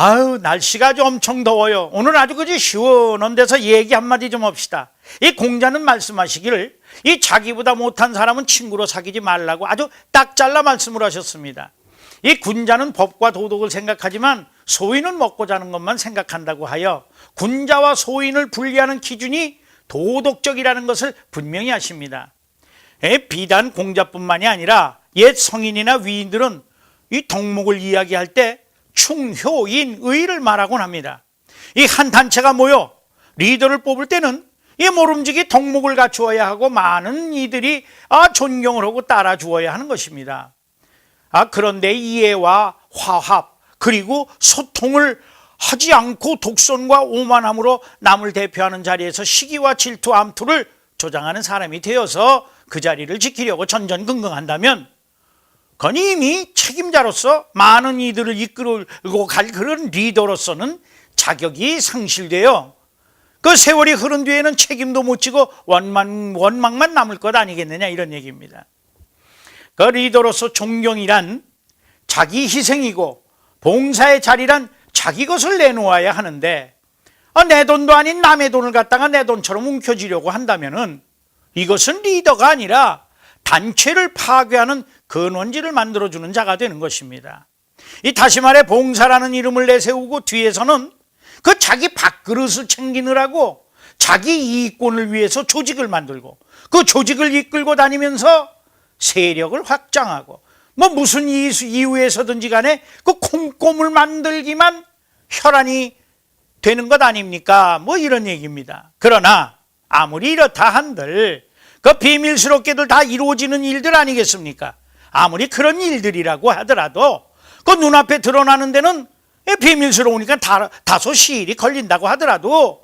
아유, 날씨가 아주 엄청 더워요. 오늘 아주 그지 시원한 데서 얘기 한마디 좀 합시다. 이 공자는 말씀하시기를 이 자기보다 못한 사람은 친구로 사귀지 말라고 아주 딱 잘라 말씀을 하셨습니다. 이 군자는 법과 도덕을 생각하지만 소인은 먹고 자는 것만 생각한다고 하여 군자와 소인을 분리하는 기준이 도덕적이라는 것을 분명히 하십니다. 에, 비단 공자뿐만이 아니라 옛 성인이나 위인들은 이 덕목을 이야기할 때 충효인 의를 말하곤 합니다. 이 한 단체가 모여 리더를 뽑을 때는 이 모름지기 덕목을 갖추어야 하고 많은 이들이 아 존경을 하고 따라 주어야 하는 것입니다. 아 그런데 이해와 화합 그리고 소통을 하지 않고 독선과 오만함으로 남을 대표하는 자리에서 시기와 질투, 암투를 조장하는 사람이 되어서 그 자리를 지키려고 전전긍긍한다면 이미 책임자로서 많은 이들을 이끌고 갈 그런 리더로서는 자격이 상실되어 그 세월이 흐른 뒤에는 책임도 못 지고 원망, 원망만 남을 것 아니겠느냐 이런 얘기입니다. 그 리더로서 존경이란 자기 희생이고 봉사의 자리란 자기 것을 내놓아야 하는데 아, 내 돈도 아닌 남의 돈을 갖다가 내 돈처럼 움켜쥐려고 한다면은 이것은 리더가 아니라 단체를 파괴하는 근원지를 만들어주는 자가 되는 것입니다. 이 다시 말해 봉사라는 이름을 내세우고 뒤에서는 그 자기 밥그릇을 챙기느라고 자기 이익권을 위해서 조직을 만들고 그 조직을 이끌고 다니면서 세력을 확장하고 뭐 무슨 이유에서든지 간에 그 콩고물 만들기만 혈안이 되는 것 아닙니까? 뭐 이런 얘기입니다. 그러나 아무리 이렇다 한들 그 비밀스럽게들 다 이루어지는 일들 아니겠습니까? 아무리 그런 일들이라고 하더라도 그 눈앞에 드러나는 데는 비밀스러우니까 다, 다소 시일이 걸린다고 하더라도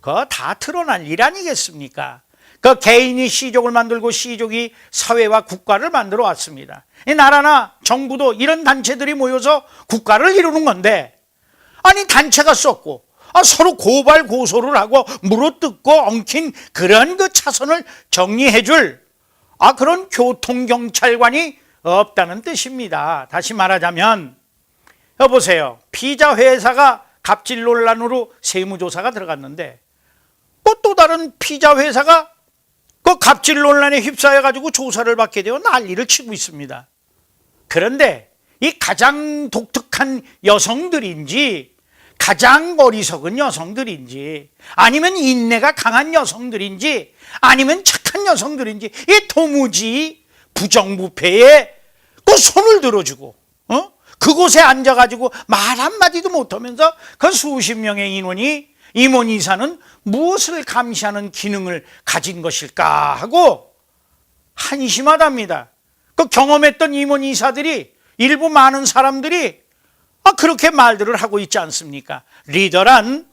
그거 다 드러날 일 아니겠습니까? 그 개인이 시족을 만들고 시족이 사회와 국가를 만들어 왔습니다. 이 나라나 정부도 이런 단체들이 모여서 국가를 이루는 건데 아니 단체가 썼고 아, 서로 고발 고소를 하고 물어뜯고 엉킨 그런 그 차선을 정리해줄 아 그런 교통경찰관이 없다는 뜻입니다. 다시 말하자면 여보세요. 피자 회사가 갑질 논란으로 세무조사가 들어갔는데 뭐또 다른 피자 회사가 그 갑질 논란에 휩싸여 가지고 조사를 받게 되어 난리를 치고 있습니다. 그런데 이 가장 독특한 여성들인지 가장 어리석은 여성들인지 아니면 인내가 강한 여성들인지 아니면 착 한 여성들인지 이 도무지 부정부패에 그 손을 들어주고 어? 그곳에 앉아가지고 말 한마디도 못하면서 그 수십 명의 인원이 임원 이사는 무엇을 감시하는 기능을 가진 것일까 하고 한심하답니다. 그 경험했던 임원 이사들이 일부 많은 사람들이 아, 그렇게 말들을 하고 있지 않습니까? 리더란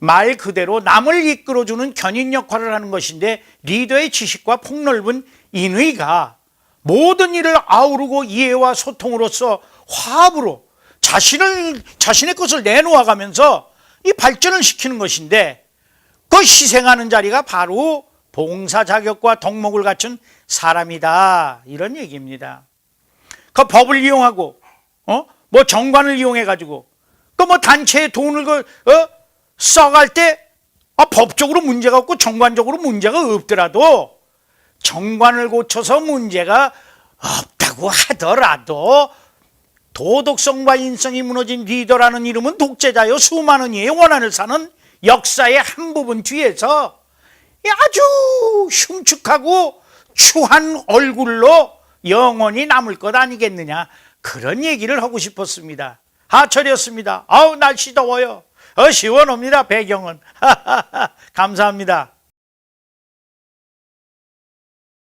말 그대로 남을 이끌어주는 견인 역할을 하는 것인데 리더의 지식과 폭넓은 인의가 모든 일을 아우르고 이해와 소통으로서 화합으로 자신을 자신의 것을 내놓아 가면서 이 발전을 시키는 것인데 그 희생하는 자리가 바로 봉사 자격과 덕목을 갖춘 사람이다 이런 얘기입니다. 그 법을 이용하고 어? 뭐 정관을 이용해 가지고 그 뭐 단체의 돈을 그 어? 써갈 때 아, 법적으로 문제가 없고 정관적으로 문제가 없더라도 정관을 고쳐서 문제가 없다고 하더라도 도덕성과 인성이 무너진 리더라는 이름은 독재자요 수많은 이의 원한을 사는 역사의 한 부분 뒤에서 아주 흉측하고 추한 얼굴로 영원히 남을 것 아니겠느냐 그런 얘기를 하고 싶었습니다. 하철이었습니다. 아우 날씨 더워요. 어 시원합니다 배경은. 감사합니다.